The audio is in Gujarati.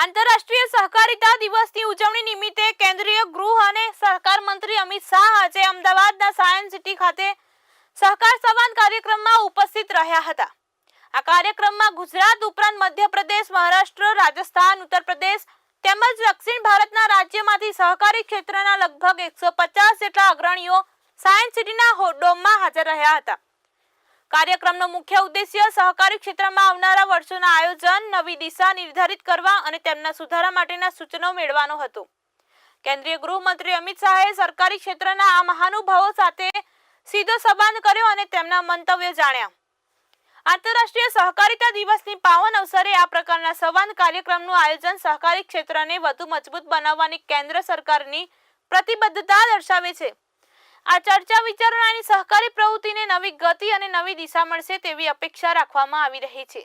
આંતરરાષ્ટ્રીય સહકારિતા દિવસની ઉજવણી નિમિત્તે કેન્દ્રીય ગૃહ અને સહકાર મંત્રી અમિત શાહ આજે અમદાવાદના સાયન્સ સિટી ખાતે સહકાર સંવાદ કાર્યક્રમમાં ઉપસ્થિત રહ્યા હતા. આ કાર્યક્રમમાં ગુજરાત ઉપરાંત મધ્યપ્રદેશ, મહારાષ્ટ્ર, રાજસ્થાન ઉત્તર પ્રદેશ તેમજ દક્ષિણ ભારતના રાજ્યમાંથી સહકારી ક્ષેત્રના લગભગ એકસો પચાસ જેટલા અગ્રણીઓ સાયન્સ સિટીના ડોમમાં હાજર રહ્યા હતા. કાર્યક્રમનો મુખ્ય ઉદ્દેશ્ય સહકારી ક્ષેત્રમાં આવનારા વર્ષોના આયોજન, નવી દિશા નિર્ધારિત કરવા અને તેમના સુધારા માટેના સૂચનો મેળવવાનો હતો. કેન્દ્રીય ગૃહમંત્રી અમિત શાહે સરકારી ક્ષેત્રના આ મહાનુભાવો સાથે સીધો સંબંધ કર્યો અને તેમના મંતવ્યો જાણ્યા. આંતરરાષ્ટ્રીય સહકારિતા દિવસની પાવન અવસરે આ પ્રકારના સંવાદ કાર્યક્રમનું આયોજન સહકારી ક્ષેત્રને વધુ મજબૂત બનાવવાની કેન્દ્ર સરકારની પ્રતિબદ્ધતા દર્શાવે છે. આ ચર્ચા વિચારણાની સહકારી પ્રવૃત્તિને નવી ગતિ અને નવી દિશા મળશે તેવી અપેક્ષા રાખવામાં આવી રહી છે.